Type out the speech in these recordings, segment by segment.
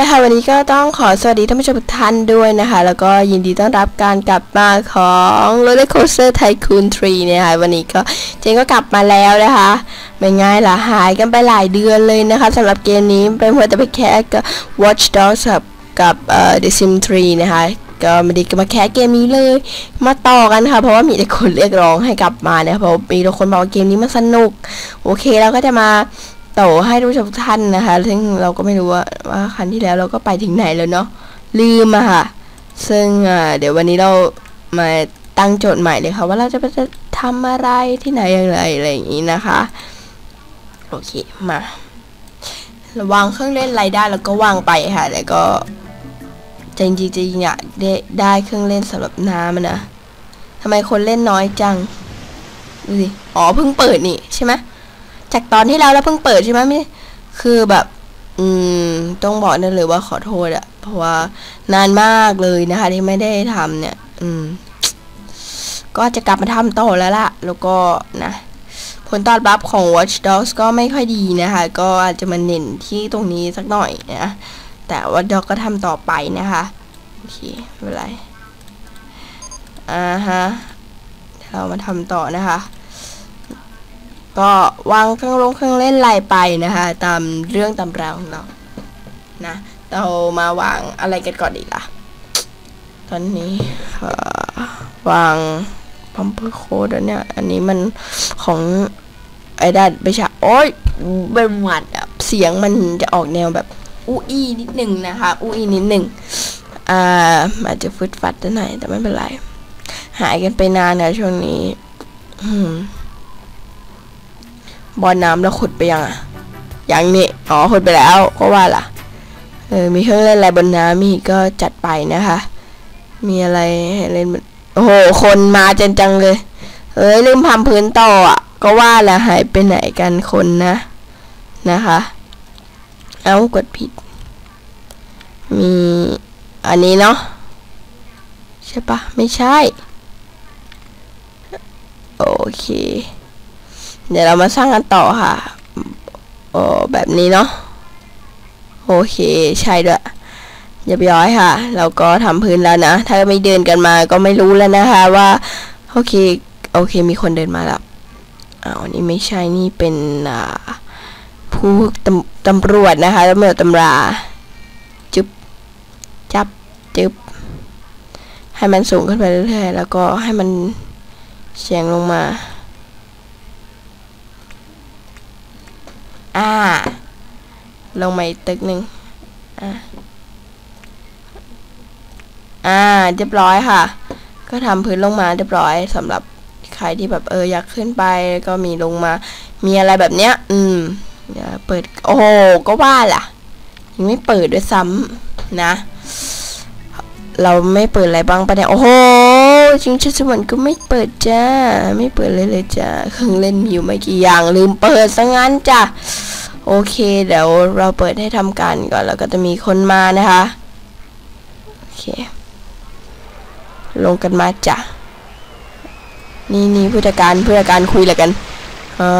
ละค่ะวันนี้ก็ต้องขอสวัสดีท่านผู้ชมทุกท่านด้วยนะคะ แล้วก็ยินดีต้อนรับการกลับมาของ Roller Coaster Tycoon 3เนี่ยค่ะวันนี้ก็เจนก็กลับมาแล้วนะคะไม่ง่ายหละหายกันไปหลายเดือนเลยนะคะสำหรับเกมนี้เป็นเพื่อจะไปแค่กับ Watch Dogs กับกับเอ่อ The Sim 3 นะคะก็ไม่ได้มาแค่เกมนี้เลย มาต่อกันค่ะ เพราะว่ามีแต่คนเรียกร้องให้กลับมาเนี่ยเพราะมีแต่คนบอกว่าเกมนี้มันสนุก โอเคเราก็จะมา โตให้ทุกชมทุกท่านนะคะ ซึ่งเราก็ไม่รู้ว่าว่าครั้งที่แล้วเราก็ไปถึงไหนแล้วเนาะลืมอะค่ะ ซึ่งเดี๋ยววันนี้เรามาตั้งโจทย์ใหม่เลยค่ะ ว่าเราจะไปจะทำอะไรที่ไหนอย่างไรอะไรอย่างนี้นะคะ โอเคมาราวางเครื่องเล่นไรได้แล้วก็วางไปค่ะ แล้วก็จริงๆจริงอยากได้ได้เครื่องเล่นสำหรับน้ำนะทำไมคนเล่นน้อยจังดูสิอ๋อเพิ่งเปิดนี่ใช่ไหม จากตอนที่แล้วแล้วเพิ่งเปิดใช่ไหมไม่คือแบบ อืม ต้องบอกได้เลยว่าขอโทษอะเพราะว่านานมากเลยนะคะ ที่ไม่ได้ทำเนี่ย อืม ก็จะกลับมาทำต่อแล้วล่ะ แล้วก็นะผลตอบรับของ Watch Dogs ก็ไม่ค่อยดีนะคะ ก็อาจจะมาเน้นที่ตรงนี้สักหน่อยนะ แต่ว่าดอกก็ทำต่อไปนะคะ โอเค ไม่เป็นไร อ่าฮะ เรามาทำต่อนะคะ ก็วางเครื่องลงเครื่องเล่นไล่ไปนะคะ ตามเรื่องตำราวของเรานะ เรามาวางอะไรกันก่อนดีล่ะ ตอนนี้เอ่อวางพัมเพอร์โคดเนี่ย อันนี้มันของไอ้ดัดไปชะโอ้ยเป็นหวัดเสียงมันจะออกแนวแบบอู้อี้นิดหนึ่งนะคะอู้อี้นิดหนึ่งอ่าอาจจะฟึดฟัดนิดหน่อยแต่ไม่เป็นไร หายกันไปนานนะช่วงนี้ อืม บอลน้ำแล้วขุดไปยังอะยังนี่อ๋อขุดไปแล้วก็ว่าล่ะเออมีเครื่องเล่นอะไรบนน้ำมีก็จัดไปนะคะ มีอะไรให้เล่นโอ้โหคนมาจังจังเลย เอ้ยลืมทำพื้นต่ออะก็ว่าแหละหายไปไหนกันคนนะนะคะ เอากดผิด มีอันนี้เนาะใช่ปะไม่ใช่ โอเค เดี๋ยวเรามาสร้างกันต่อค่ะโอ้แบบนี้เนาะโอเคใช่ด้วยเรียบร้อยค่ะ เราก็ทำพื้นแล้วนะ ถ้าไม่เดินกันมาก็ไม่รู้แล้วนะคะว่าโอเคโอเคมีคนเดินมาแล้วอ้าวอันนี้ไม่ใช่นี่เป็นอ่าผู้ตำตำรวจนะคะตำรวจตำราจุบจับจึบให้มันสูงขึ้นไปเรื่อยๆแล้วก็ให้มันเฉียงลงมา อ่า ลงมาอีกตึกหนึ่งอ่าอ่าเรียบร้อยค่ะ ก็ทำพื้นลงมาเรียบร้อยสำหรับใครที่แบบเอออยากขึ้นไปก็มีลงมา มีอะไรแบบเนี้ย อืมเดี๋ยวเปิด โอ้โห ก็ว่าล่ะ ยังไม่เปิดด้วยซ้ำนะ เราไม่เปิดอะไรบ้างปะเนี่ย โอ้โห ชิงช้าสวรรค์ก็ไม่เปิดจ้า ไม่เปิดเลยเลยจ้าเครื่องเล่นมีอยู่ไม่กี่อย่างลืมเปิดซะงั้นจ้ะโอเค เดี๋ยวเราเปิดให้ทำการก่อนแล้วก็จะมีคนมานะคะ โอเค ลงกันมาจ้ะ นี่นี่ผู้จัดการผู้จัดการคุยอะไรกันอ๋อ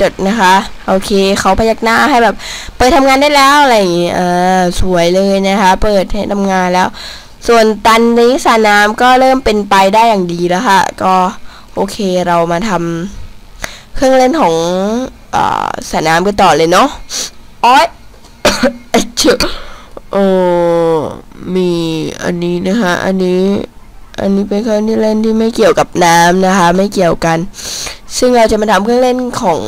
จดนะคะ โอเคเขาพยักหน้าให้แบบ เปิดทำงานได้แล้วอะไรอย่างงี้เออสวยเลยนะคะ เปิดให้ทำงานแล้ว ส่วนตันนี้สระน้ำก็เริ่มเป็นไปได้อย่างดีแล้วค่ะ ก็โอเคเรามาทำเครื่องเล่นของอสระน้ำกันต่อเลยเนาะอ้อยเชื่อโอ้มีอันนี้นะคะ อันนี้ อันนี้เป็นเครื่องที่เล่นที่ไม่เกี่ยวกับน้ำนะคะ ไม่เกี่ยวกัน ซึ่งเราจะมาทำเครื่องเล่นของ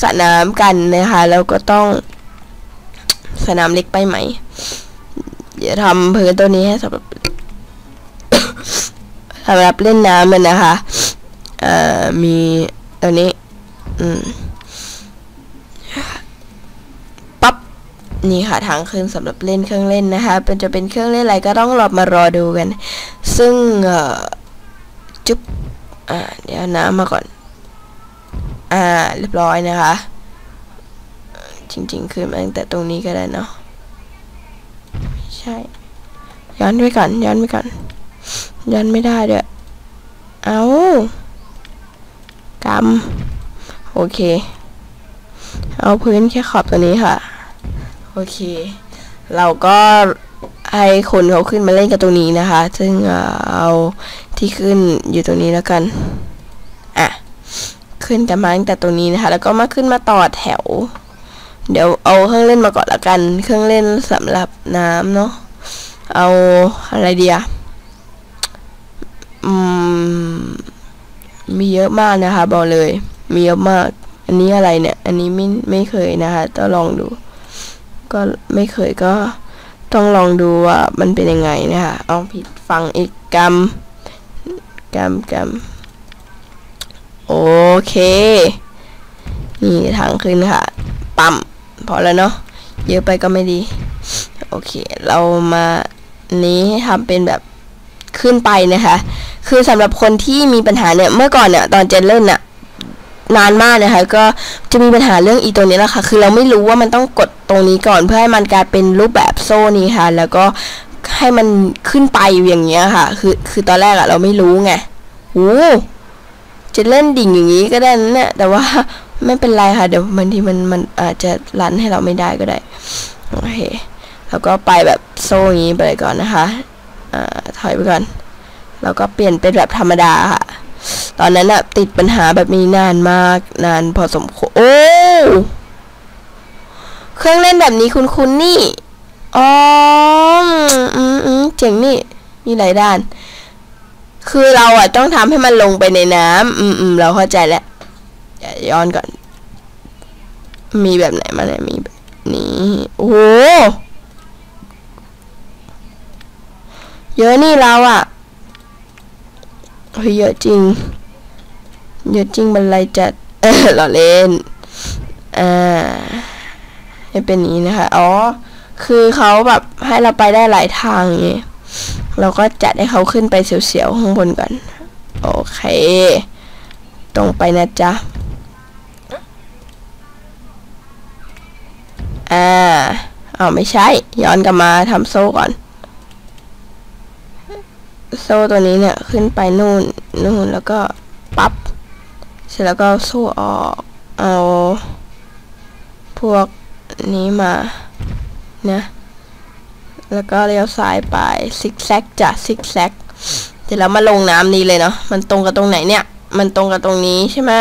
สระน้ำกันนะคะ แล้วก็ต้องสระนามเล็กไปไหม เดี๋ยวทำพื้นตัวนี้ให้สำหรับสำหรับเล่นน้ำมันนะคะ เอ่อ มีตัวนี้ อืมปั๊บ นี่ค่ะทางขึ้นสำหรับเล่นเครื่องเล่นนะคะ เป็นจะเป็นเครื่องเล่นอะไรก็ต้องรอมารอดูกัน ซึ่ง เอ่อ จุ๊บ อ่า เดี๋ยวน้ำมาก่อน อ่า เรียบร้อยนะคะ จริง ๆ ขึ้นมาตั้งแต่ตรงนี้ก็ได้เนาะ ช่ย้อนไปก่อนย้อนไปก่อนย้อนไม่ได้ด้วยเอากำโอเค เอาพื้นแค่ขอบตัวนี้ค่ะ โอเค เราก็ให้คนเขาขึ้นมาเล่นกับตรงนี้นะคะ ซึ่งเอาที่ขึ้นอยู่ตรงนี้แล้วกัน อะ ขึ้นกันมาตั้งแต่ตรงนี้นะคะ แล้วก็มาขึ้นมาต่อแถว เดี๋ยวเอาเครื่องเล่นมาก่อนละกัน เครื่องเล่นสำหรับน้ำเนาะ เอาอะไรเดียอืม มีเยอะมากนะคะ บอกเลย มีเยอะมาก อันนี้อะไรเนี่ย อันนี้ไม่ไม่เคยนะคะ ต้องลองดู ก็ไม่เคยก็ต้องลองดูว่ามันเป็นยังไงนะคะ เอาผิดฟังอีกกรรมกรรมกรรมโอเค นี่ทางขึ้นค่ะ ปั๊ม พอแล้วเนาะเยอะไปก็ไม่ดี โอเค เรามานี้ทำเป็นแบบขึ้นไปนะคะ คือสำหรับคนที่มีปัญหาเนี่ยเมื่อก่อนเนี่ยตอนเจนเล่นน่ะนานมากนะคะ ก็จะมีปัญหาเรื่องอีตัวนี้แหละค่ะ คือเราไม่รู้ว่ามันต้องกดตรงนี้ก่อนเพื่อให้มันกลายเป็นรูปแบบโซ่นี้ค่ะ แล้วก็ให้มันขึ้นไปอย่างเงี้ยค่ะ คือคือตอนแรกอะเราไม่รู้ไงโอ้จะเล่นดิ่งอย่างนี้ก็ได้นะเนี่ยแต่ว่า ไม่เป็นไรค่ะ เดี๋ยวบางทีมันมันอาจจะรันให้เราไม่ได้ก็ได้ โอเค แล้วก็ไปแบบโซ่อย่างนี้ไปก่อนนะคะอ่าถอยไปก่อน แล้วก็เปลี่ยนเป็นแบบธรรมดาค่ะ ตอนนั้นอะติดปัญหาแบบนี้นานมาก นานพอสมควร โอ้ เครื่องเล่นแบบนี้คุณคุณนี่อ๋ออืมอืมเจ๋งนี่ มีหลายด้าน คือเราอะต้องทำให้มันลงไปในน้ำอืมอืมเราเข้าใจแล้ว ย้อนก่อน มีแบบไหนมาเนี่ยมีแบบนี้ โอ้เยอะนี่เราอะเฮ้ยเยอะจริง เยอะจริงบันไลจัด เออเราเล่น อ่าให้เป็นนี้นะคะ อ๋อ คือเขาแบบให้เราไปได้หลายทางอย่างเราก็จัดให้เขาขึ้นไปเสียวๆข้างบนก่อน โอเค ตรงไปนะจ๊ะ เอาไม่ใช่ ย้อนกลับมาทำโซ่ก่อน โซ่ตัวนี้เนี่ย ขึ้นไปนู่น นู่นแล้วก็ปับ๊บ เสร็จแล้วก็โซ่ออก เอา พวกนี้มานะแล้วก็เลี้ยวซ้ายไปซิกแซกจ้ะซิกแซกเดี๋ยวเรามาลงน้ำนี้เลยเนาะ มันตรงกับตรงไหนเนี่ย มันตรงกับตรงนี้ใช่ไหม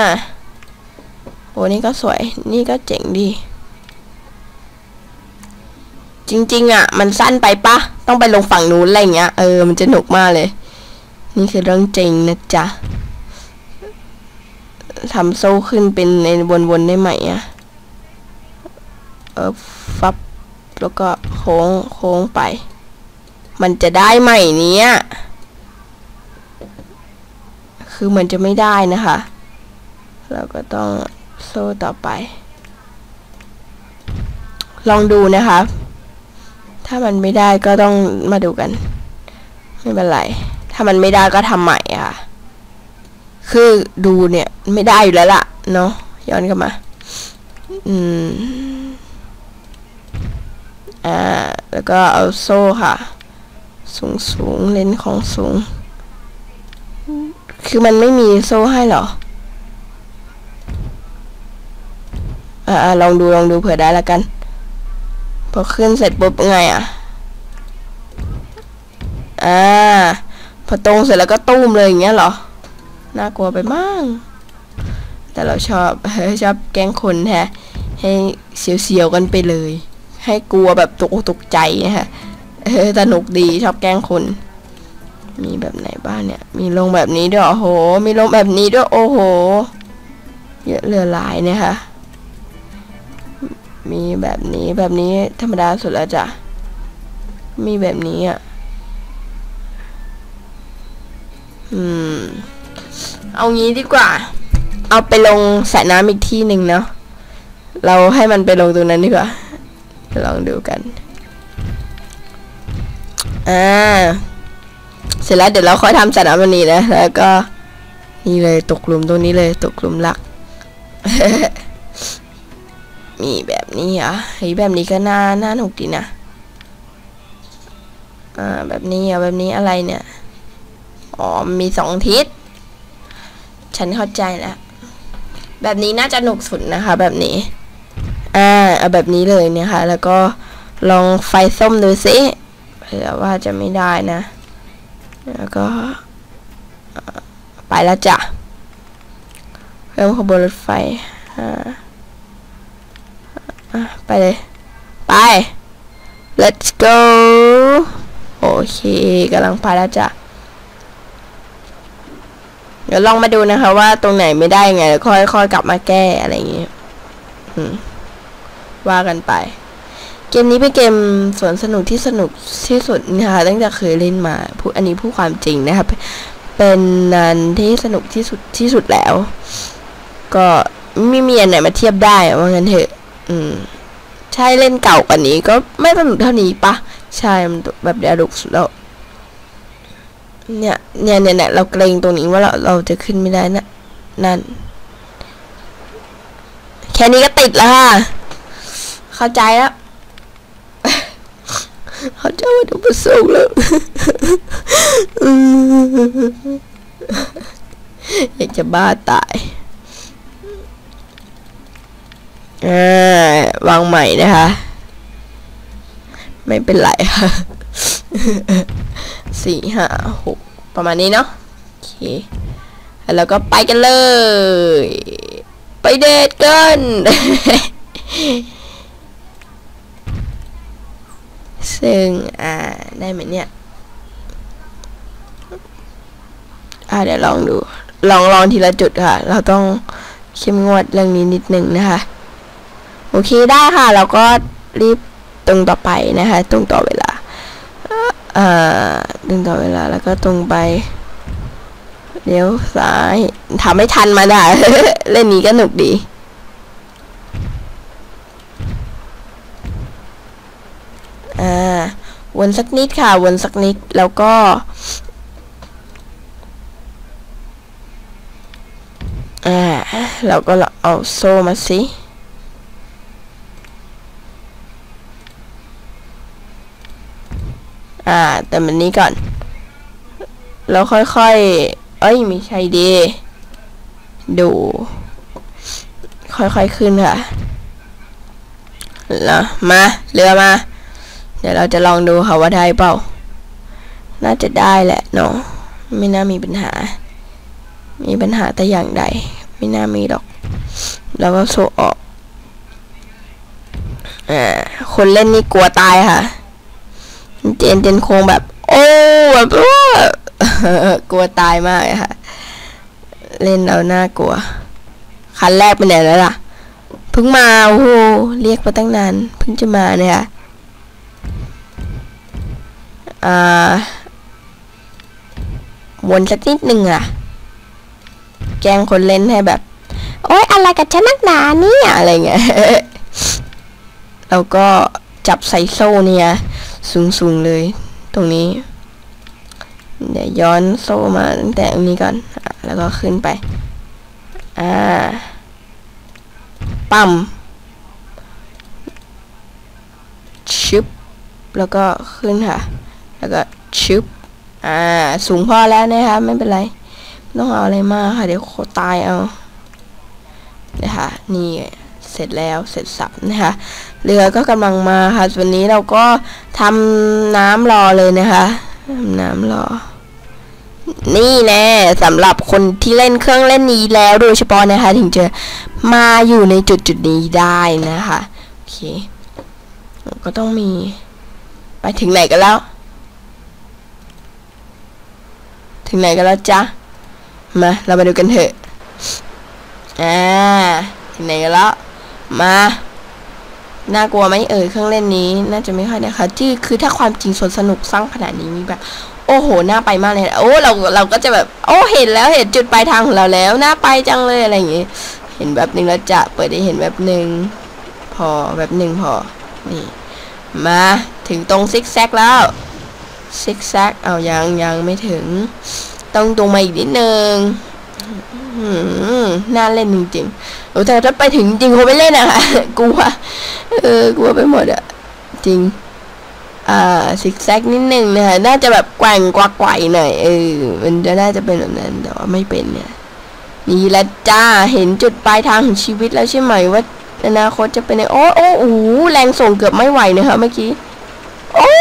โอ้นี่ก็สวย นี่ก็เจ๋งดี จริง ๆ อะ มันสั้นไปปะต้องไปลงฝั่งนู้นอะไรเงี้ย เออ มันจะหนุกมากเลย นี่คือเรื่องจริงนะจ๊ะทำโซ่ขึ้นเป็นในวนๆได้ไหมอะ เออฟับ แล้วก็โค้งโค้งไป มันจะได้ไหมเนี้ย คือมันจะไม่ได้นะคะ เราก็ต้องโซ่ต่อไป ลองดูนะคะ ถ้ามันไม่ได้ก็ต้องมาดูกัน ไม่เป็นไร ถ้ามันไม่ได้ก็ทำใหม่ค่ะ คือดูเนี่ยไม่ได้อยู่แล้วล่ะ เนาะย้อนกลับมา อืม อ่า แล้วก็เอาโซ่ค่ะ สูงสูงเลนของสูง คือมันไม่มีโซ่ให้หรอ อ่าลองดูลองดูเผื่อได้แล้วกัน อขึ้นเสร็จปุ๊บไงอะ อ่า พอตรงเสร็จแล้วก็ตุ้มเลยอย่างเงี้ยเหรอ น่ากลัวไปมาก แต่เราชอบชอบแกล้งคนแฮะ ให้เสียวๆกันไปเลย ให้กลัวแบบตกตกใจนะฮะเออสนุกดีชอบแกล้งคน มีแบบไหนบ้างเนี่ย มีลงแบบนี้ด้วยโอ้โห มีลงแบบนี้ด้วยโอ้โห เยอะเรือหลายเนี่ยค่ะ มีแบบนี้แบบนี้ธรรมดาสุดแล้วจ้ะ มีแบบนี้อะ อืม เอางี้ดีกว่า เอาไปลงสระน้ำอีกที่หนึ่งเนาะ เราให้มันไปลงตรงนั้นดีกว่า ลองดูกัน อ่า เสร็จแล้วเดี๋ยวเราค่อยทำสระน้ำวันนี้นะ แล้วก็ นี่เลยตกหลุมตรงนี้เลย ตกหลุมรัก มีแบบนี้อะเฮ้ยแบบนี้ก็น่าน่าหนุกดีนะ อ่าแบบนี้อะแบบนี้อะไรเนี่ย อ๋อมีสองทิศ ฉันเข้าใจแล้ว แบบนี้น่าจะหนุกสุดนะคะ แบบนี้ อ่าเอาแบบนี้เลยเนี่ยค่ะ แล้วก็ลองไฟส้มดูสิเผื่อว่าจะไม่ได้นะ แล้วก็ไปแล้วจ้ะเพิ่มขบวนรถไฟฮ่า ไปเลย ไป let's go โอเคกำลังไปแล้วจ้ะ เดี๋ยวลองมาดูนะคะ ว่าตรงไหนไม่ได้ไงแล้วค่อยๆกลับมาแก้อะไรอย่างงี้ว่ากันไป เกมนี้เป็นเกมสวนสนุกที่สนุกที่สุดนะคะตั้งแต่เคยเล่นมาพูดอันนี้พูดความจริงนะครับเป็นนันที่สนุกที่สุดที่สุดแล้ว ก็ไม่มีอันไหนมาเทียบได้ว่างั้นเถอะ อืม ใช่เล่นเก่ากว่านี้ก็ไม่สนุกเท่านี้ปะใช่มันแบบเดียดุสุดแล้วเนี่ยเนี่ยเนี่ยเราเกรงตรงนี้ว่าเราเราจะขึ้นไม่ได้นะนั่น แค่นี้ก็ติดแล้วค่ะ เข้าใจแล้วเขาจะมาดูประสงค์แล้วอยากจะบ้าตาย อ่าวางใหม่นะคะ ไม่เป็นไรค่ะสี่ห้าหกประมาณนี้เนาะโอเคแล้วก็ไปกันเลย ไปเดทกันซึ่ง อ่า ได้ไหมเนี่ย อ่า เดี๋ยวลองดู ลองลองทีละจุดค่ะ เราต้องเข้มงวดเรื่องนี้นิดนึงนะคะ โอเคได้ค่ะ เราก็รีบตรงต่อไปนะคะ ตรงต่อเวลาอ่าดึงต่อเวลาแล้วก็ตรงไปเลี้ยวซ้ายทำไม่ทันมาได้ เล่นนี้ก็หนุกดีอ่าวนสักนิดค่ะ วนสักนิดแล้วก็ อ่าแล้วก็เอาโซ่มาสิ อ่า แต่มันนี้ก่อนแล้วค่อยๆ เอ้ยไม่ใช่ดี ดู ค่อยๆขึ้นค่ะแล้วมาเรือมา เดี๋ยวเราจะลองดูค่ะว่าได้เปล่า น่าจะได้แหละเนาะไม่น่ามีปัญหา มีปัญหาแต่อย่างใด ไม่น่ามีดอก แล้วก็โซออกอ่าคนเล่นนี่กลัวตายค่ะ เจนเจนคงแบบ โอ้แบบกลัวตายมากค่ะ เล่นเอาหน้ากลัว คันแรกเป็นไหนแล้วล่ะ เพิ่งมาโอ้โหเรียกมาตั้งนานเพิ่งจะมาเนี่ยค่ะอ่าวนสักนิดหนึ่งอะแกงคนเล่นให้แบบ โอ๊ยอะไรกับฉันนักหนาเนี่ยอะไรเงี้ยแล้วก็จับใส่โซ่เนี่ย สูงๆเลย ตรงนี้ เดี๋ยวย้อนโซ่มาตั้งแต่ตรงนี้ก่อนอแล้วก็ขึ้นไป อ่า ปั๊มชึบ แล้วก็ขึ้นค่ะ แล้วก็ชึบ อ่า สูงพอแล้วนะคะไม่เป็นไร ไม่ต้องเอาอะไรมากค่ะ เดี๋ยวโคตายเอา นะคะ นี่ เสร็จแล้วเสร็จสับนะคะเรือก็กำลังมาค่ะวันนี้เราก็ทำน้ำรอเลยนะคะทำน้ำรอ นี่แน่สำหรับคนที่เล่นเครื่องเล่นนี้แล้วโดยเฉพาะนะคะ ถึงจะมาอยู่ในจุดจุดนี้ได้นะคะโอเคก็ต้องมี ไปถึงไหนกันแล้ว ถึงไหนกันแล้วจ๊ะมาเรามาดูกันเถอะอ่าถึงไหนกันแล้ว มา น่ากลัวไหมเอ่ยเครื่องเล่นนี้ น่าจะไม่ค่อยนะคะที่คือถ้าความจริงสวนสนุกสร้างขนาดนี้มีแบบ โอ้โหน่าไปมากเลยโอ้เราเราก็จะแบบ โอ้เห็นแล้วเห็นจุดปลายทางของเราแล้วน่าไปจังเลยอะไรอย่างงี้ เห็นแบบหนึ่งแล้วจะเปิดได้เห็นแบบหนึ่งพอแบบหนึ่งพอนี่ มาถึงตรงซิกแซกแล้วซิกแซกเอายังยังไม่ถึง ต้องตรงมาอีกนิดนึง น่าเล่นจริงๆแต่ถ้าไปถึงจริงคงไม่เล่นอะค่ะกลัวเออกลัวไปหมดอะจริง อ่าซิกแซกนิดนึงนะคะน่าจะแบบแกว่งกวักไกวหน่อยเออมันจะน่าจะเป็นแบบนั้นแต่ว่าไม่เป็นเนี่ยนี่ละจ้าเห็นจุดปลายทางของชีวิตแล้วใช่ไหมว่าอนาคตจะเป็นไงโอ้โอ้โอ้แรงส่งเกือบไม่ไหวนะคะเมื่อกี้โอ้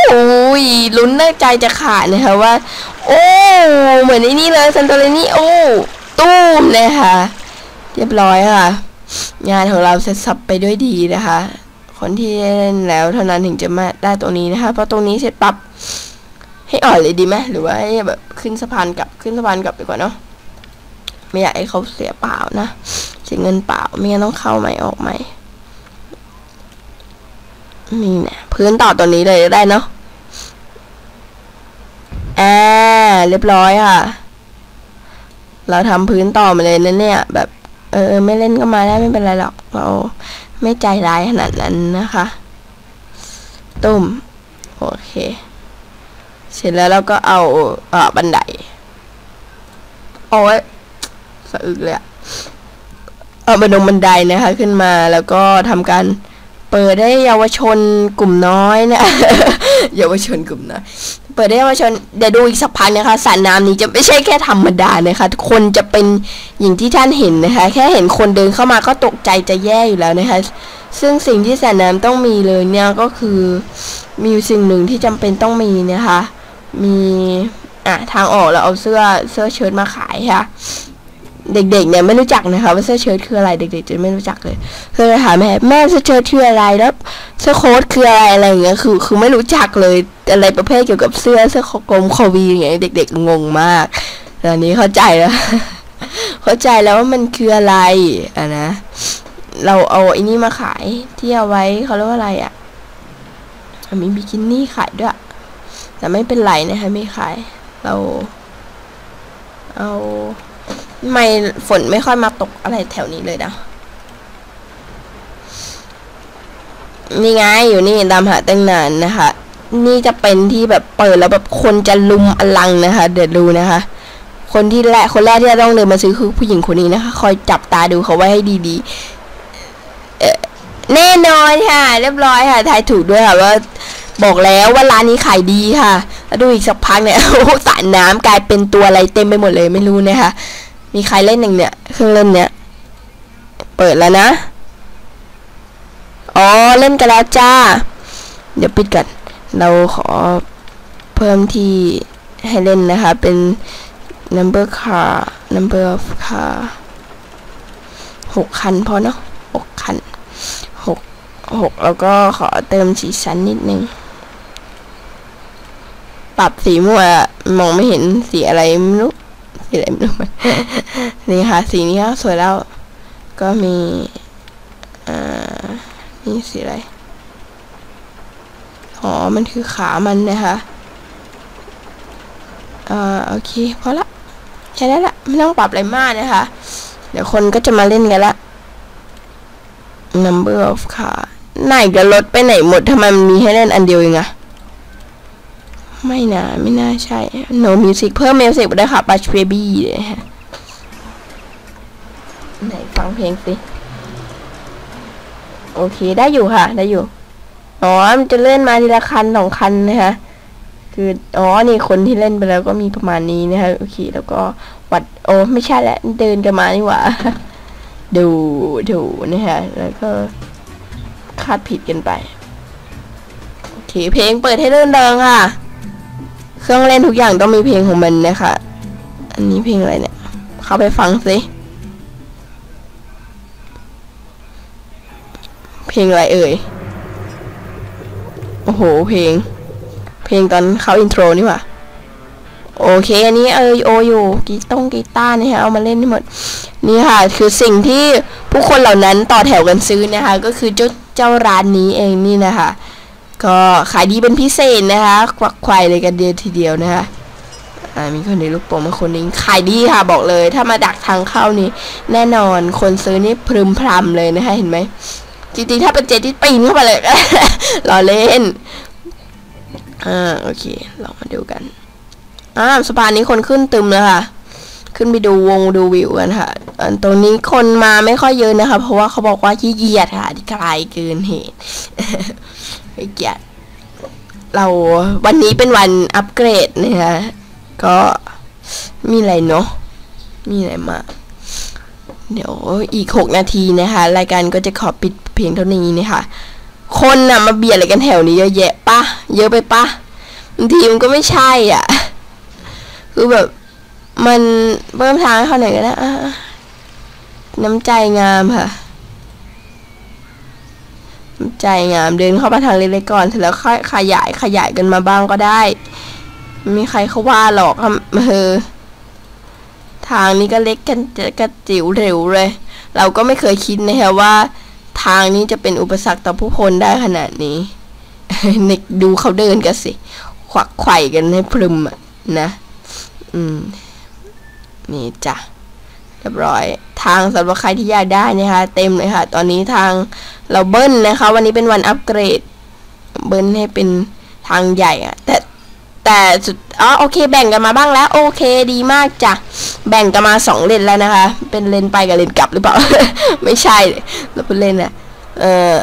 ยลุ้นเนื้อใจจะขาดนะคะว่า โอ้ เหมือนไอ้นี่เลยซันโตเรนี่โอ้ ตู้มนะคะเรียบร้อยค่ะ งานของเราเสร็จสับไปด้วยดีนะคะ คนที่เล่นแล้วเท่านั้นถึงจะมาได้ตรงนี้นะคะ เพราะตรงนี้เสร็จปั๊บให้อ่อนเลยดีไหมหรือว่าให้แบบขึ้นสะพานกลับขึ้นสะพานกลับดีกว่าเนาะไม่อยากให้เขาเสียเปล่านะเสียเงินเปล่าไม่งั้นต้องเข้าใหม่ออกใหม่นี่นะพื้นต่อตัวนี้เลยได้เนาะอ่าเรียบร้อยค่ะ เราทำพื้นต่อมาเลยนะเนี่ย แบบ เออไม่เล่นก็มาได้ไม่เป็นไรหรอก เราไม่ใจร้ายขนาดนั้นนะคะ ตุ่มโอเค เสร็จแล้วเราก็เอาเออบันไดโอ้ยสะอึกเลยอะเอาบันดงบันไดนะคะ ขึ้นมาแล้วก็ทำการเปิดได้เยาวชนกลุ่มน้อยนะ เยาวชนกลุ่มน้อยเปิดได้เยาวชนเดี๋ยวดูอีกสักพักนะคะสระน้ำนี้จะไม่ใช่แค่ธรรมดานะคะคนจะเป็นอย่างที่ท่านเห็นนะคะ แค่เห็นคนเดินเข้ามาก็ตกใจจะแย่อยู่แล้วนะคะ ซึ่งสิ่งที่สระน้ำต้องมีเลยเนี่ยก็คือมีสิ่งหนึ่งที่จำเป็นต้องมีนะคะ มีอะทางออกเราเอาเสื้อเสื้อเชิ้ตมาขายค่ะ เด็กๆเนี่ยไม่รู้จักนะคะว่าเสื้อเชิ้ตคืออะไรเด็ก ๆ จะไม่รู้จักเลยเคยถามแม่แม่เสื้อเชิ้ตคืออะไรแล้วเสื้อโค้ทคืออะไรอะไรอย่างเงี้ยคือ คือไม่รู้จักเลยอะไรประเภทเกี่ยวกับเสื้อเสื้อกลมคอวีอย่างเงี้ยเด็ก ๆ งงมากตอนนี้เข้าใจแล้ว เข้าใจแล้วว่ามันคืออะไรอะนะเราเอาไอ้นี่มาขายที่เอาไว้เขาเรียกว่าอะไรอะมีบิกินี่ขายด้วย แต่ไม่เป็นไรนะคะไม่ขาย เรา เอา ไม่ฝนไม่ค่อยมาตกอะไรแถวนี้เลยนะ นี่ไงอยู่นี่ตามหาตั้งนานนะคะ นี่จะเป็นที่แบบเปิดแล้วแบบคนจะลุมอลังนะคะ เดี๋ยวดูนะคะ คนที่แรกคนแรกที่จะต้องเดินมาซื้อคือผู้หญิงคนนี้นะคะ คอยจับตาดูเขาไว้ให้ดีๆเอ่อแน่นอนค่ะ เรียบร้อยค่ะทายถูกด้วยค่ะว่า บอกแล้วว่าร้านนี้ขายดีค่ะแล้วดูอีกสักพักเนี่ยโอ้โหสระน้ำกลายเป็นตัวอะไรเต็มไปหมดเลยไม่รู้นะคะ มีใครเล่นอย่างเนี้ยเครื่องเล่นเนี้ยเปิดแล้วนะ อ๋อเล่นกันแล้วจ้า เดี๋ยวปิดกันเราขอเพิ่มที่ให้เล่นนะคะ เป็น number car number of car หกคันพอเนาะหกคันหกหกแล้วก็ขอเติมสีสันนิดนึง ปรับสีมั่วมองไม่เห็นสีอะไรไม่รู้สีอะไรไม่รู้นี่ค่ะ สีนี้ก็สวยแล้ว ก็มีอ่านี่สีอะไรอ๋อมันคือขามันนะคะอ่าโอเคพอละใช้ได้ละไม่ต้องปรับอะไรมากนะคะ เดี๋ยวคนก็จะมาเล่นกันละ number of car ไหนจะรถไปไหนหมดทำไมมันมีให้เล่นอันเดียวเองอะ ไม่นะไม่น่าใช่ no music เพิ่ม music ไปได้ค่ะ Batch Baby เลยฮะ ไหนฟังเพลงสิ โอเคได้อยู่ค่ะ ได้อยู่ อ๋อ มันจะเล่นมาทีละคันสองคันนะคะคือ อ๋อ นี่คนที่เล่นไปแล้วก็มีประมาณนี้นะคะโอเค แล้วก็วัด โอ้ ไม่ใช่แหละ เดินกันมานี่หว่า ดูดูนะคะแล้วก็คาดผิดกันไป โอเค เพลงเปิดให้เรื่นเริงค่ะ เครื่องเล่นทุกอย่างต้องมีเพลงของมันนะคะอันนี้เพลงอะไรเนี่ย เข้าไปฟังสิเพลงอะไรเอ่ย โอ้โห เพลง เพลงตอนเข้าอินโทรนี่ว่าโอเค อันนี้เออโออยู่กีต้องกีตาร์นี่ฮะเอามาเล่นให้หมด นี่ค่ะ คือสิ่งที่ผู้คนเหล่านั้นต่อแถวกันซื้อนะคะ ก็คือเจ้าเจ้าร้านนี้เองนี่นะคะ ก็ขายดีเป็นพิเศษนะคะควักควายเลยกันเดียวทีเดียวนะคะอ่ามีคนในลูกโป่งมาคนนึงขายดีค่ะบอกเลย ถ้ามาดักทางเข้านี่ แน่นอนคนซื้อนี่พรึมพรำเลยนะคะเห็นไหมจริงๆถ้าเป็นเจที่ปีนเข้าไปเลยรอเล่นอ่าโอเคลองมาดูกันอ่าสะพานนี้คนขึ้นตึมเลยค่ะขึ้นไปดูวงดูวิวกันค่ะอันตรงนี้คนมาไม่ค่อยเยอะนะคะ เพราะว่าเขาบอกว่าขี้เกียจค่ะที่ไกลเกินเหตุ ขี้เกียจเราวันนี้เป็นวันอัปเกรดนะคะก็มีอะไรเนาะมีอะไรมา เดี๋ยวอีกหกนาทีนะคะ รายการก็จะขอปิดเพียงเท่านี้นะคะคนน่ะมาเบียดอะไรกันแถวนี้เยอะแยะปะเยอะไปปะบางทีมันก็ไม่ใช่อะ คือแบบ มันเพิ่มทางให้เขาหน่อยก็ได้น้ำใจงามค่ะ ใจงามเดินเข้ามาทางเล็กๆก่อนเสร็จแล้วค่อยขยายขยายกันมาบ้างก็ได้ไม่มีใครเขาว่าหรอกครับเออทางนี้ก็เล็กกันจะกระจิ๋วเร็วเลย เราก็ไม่เคยคิดนะฮะว่า ทางนี้จะเป็นอุปสรรคต่อผู้คนได้ขนาดนี้เน็กดูเขาเดินกันสิขวักไข่กันให้พรึมอะนะ อืม นี่จ้ะเรียบร้อย ทางสำหรับใครที่อยากได้นะคะเต็มเลยค่ะ ตอนนี้ทางเราเบิ้ลนะคะ วันนี้เป็นวันอัปเกรด เบิ้ลให้เป็นทางใหญ่อะแต่แต่สุดอ๋อโอเคแบ่งกันมาบ้างแล้ว โอเคดีมากจ้ะแบ่งกันมาสองเลนแล้วนะคะ เป็นเลนไปกับเลนกลับหรือเปล่า ไม่ใช่เลยเราเป็นเลนอะเออ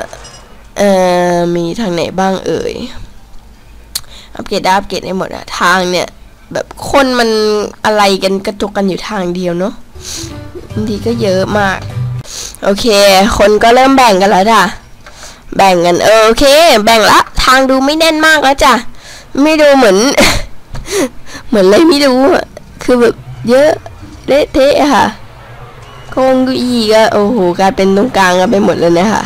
เออมีทางไหนบ้างเอ่ยอัปเกรดได้อัปเกรดได้หมดอะทางเนี่ย แบบคนมันอะไรกันกระจุกกันอยู่ทางเดียวเนาะ บางทีก็เยอะมาก โอเค คนก็เริ่มแบ่งกันแล้วจ้ะแบ่งกันเออโอเค แบ่งละ ทางดูไม่แน่นมากแล้วจ้ะไม่ดูเหมือน เหมือนอะไรไม่รู้คือแบบเยอะเละเทะค่ะโกงกุอีก็โอ้โหกลายเป็นตรงกลางกันไปหมดเลยนะคะ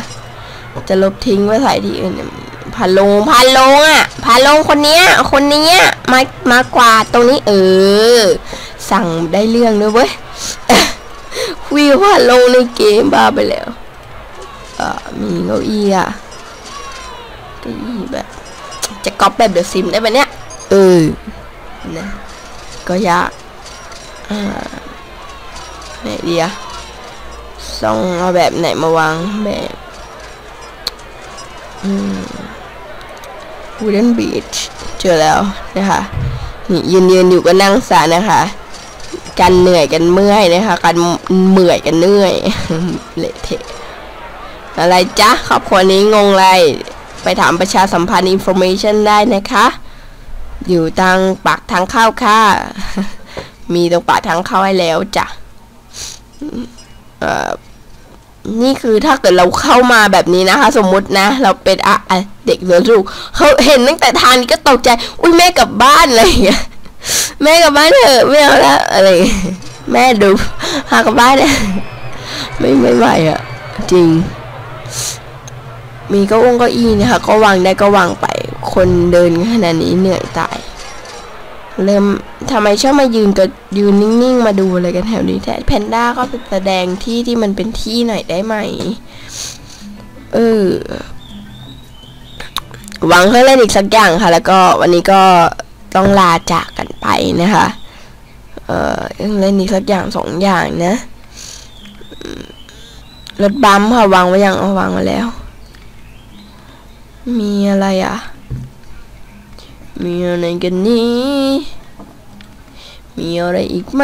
จะลบทิ้งไว้ใส่ที่อื่นเนี่ยพาลงพาลงอะพาลงคนเนี้ย คนเนี้ยมามากวาดตรงนี้เออ สั่งได้เรื่องด้วยเว้ย วิวพาลงในเกมบ้าไปแล้วเอ่อมีเก้าอี้อะเก้าอี้แบบ จะก๊อปแบบเดอะซิมได้ไหมเนี่ย เออนะก็ยากอ่าไหนดีอะต้องเอาแบบไหนมาวางแบบอืม Wooden Beach เจอแล้วนะคะนี่ยืนยืนอยู่ก็นั่งสานะคะ กันเหนื่อยกันเมื่อยนะคะกันเมื่อยกันเหนื่อยเละเทะอะไรจ๊ะครอบครัวนี้งงอะไร ไปถามประชาสัมพันธ์อินโฟเมชันได้นะคะ อยู่ทางปากทางเข้าค่ะ มีตรงปากทางเข้าให้แล้วจ้ะเอ่อนี่คือถ้าเกิดเราเข้ามาแบบนี้นะคะ สมมุตินะ เราเป็นอะอะเด็กหรือลูกเขาเห็นตั้งแต่ทางนี้ก็ตกใจ อุ้ยแม่กลับบ้านอะไรอย่างเงี้ย แม่กลับบ้านเถอะไม่เอาแล้วอะไรแม่ดูพากลับบ้านเนี่ยไม่ไม่ไหวอะจริง มีก็องก้าอี้นะคะก็วางได้ก็วางไป คนเดินขนาดนี้เหนื่อยตาย เริ่มทำไมชอบมายืนก็ยืนนิ่งๆ มาดูอะไรกันแถวนี้แทนแพนด้าก็ไปแสดงที่ที่มันเป็นที่หน่อยได้ไหมเออหวังเครื่อเล่นอีกสักอย่างค่ะ แล้วก็วันนี้ก็ ต้องลาจากกันไปนะคะ เอ่อเล่นอีกสักอย่างสองอย่างนะรถบัมค่ะวางไว้ยังเอาวางมาแล้ว มีอะไรอะ มีอะไรกันนี้มีอะไรอีกไหม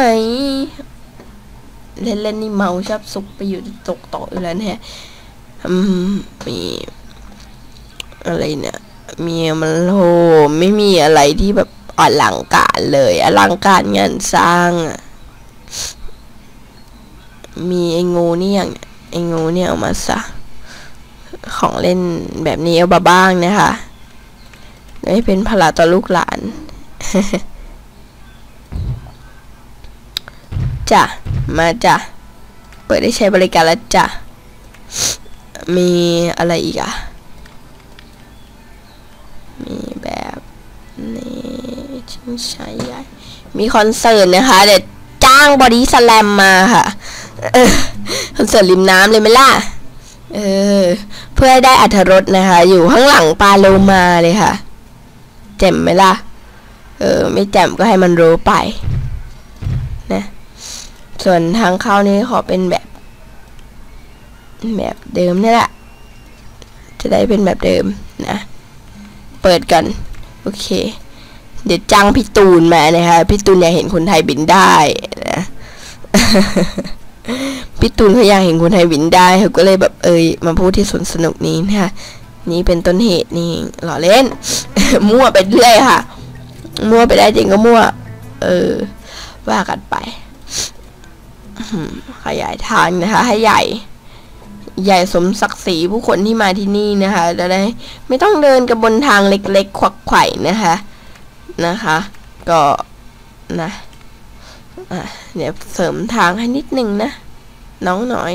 เล่นเล่นนี่เมาชอบซุกไปอยู่ตกต่ออยู่แล้วเนี่ยมมีอะไรเนี่ยมีมันโหไม่มีอะไรที่แบบ อลังการเลยอลังการงานสร้างอะมีไอ้งูนี่อย่างไอ้งูเนี่ยเอามาซะของเล่นแบบนี้เอาบาบ้างนะคะไม่เป็นพลาต่อลูกหลานจ้ะมาจ้ะเปิดได้ใช้บริการแล้วจ้ะมีอะไรอีกอะมีแบบนี่ ชิงชัยใหญ่มีคอนเสิร์ตนะคะเดี๋ยวจ้างบอดี้สแลมมาค่ะคอนเสิร์ตริมน้ำเลยไหมล่ะ เออ เพื่อให้ได้อัธรสนะคะ อยู่ข้างหลังปาโลมาเลยค่ะแจ่มไหมล่ะ เออ ไม่แจ่มก็ให้มันรู้ไป นะ ส่วนทางเข้านี้ขอเป็นแบบ แบบเดิมนี่แหละ จะได้เป็นแบบเดิมนะ เปิดกัน โอเค เดี๋ยวจ้างพี่ตูนมานะคะพี่ตูนอยากเห็นคนไทยบินได้นะพี่ตูนเขาอยากเห็นคนไทยบินได้เขาก็เลยแบบเอยมาพูดที่สวนสนุกนี้นะคะนี่เป็นต้นเหตุนี่หล่อเล่น มั่วไปเรื่อยค่ะ มั่วไปได้จริงก็มั่ว เออ ว่ากันไปขยายทางนะคะ ให้ใหญ่ ใหญ่สมศักดิ์ศรีผู้คนที่มาที่นี่นะคะจะได้ไม่ต้องเดินกับบนทางเล็กๆขวักไข่นะคะ นะคะ ก็นะอะเดี๋ยวเสริมทางให้นิดนึงนะ น้องหน่อย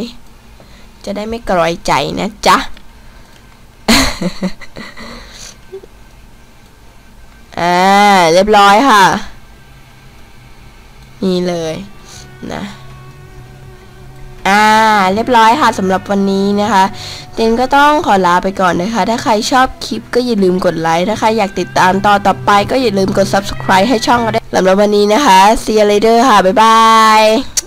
จะได้ไม่กรอยใจนะจ๊ะอ่าเรียบร้อยค่ะ นี่เลยนะ อ่า เรียบร้อยค่ะสำหรับวันนี้นะคะเจนก็ต้องขอลาไปก่อนนะคะ ถ้าใครชอบคลิปก็อย่าลืมกดไลค์ถ้าใครอยากติดตามต่อต่อไปก็อย่าลืมกด subscribe ให้ช่องก็ได้สำหรับวันนี้นะคะ see you later ค่ะ บ๊ายบาย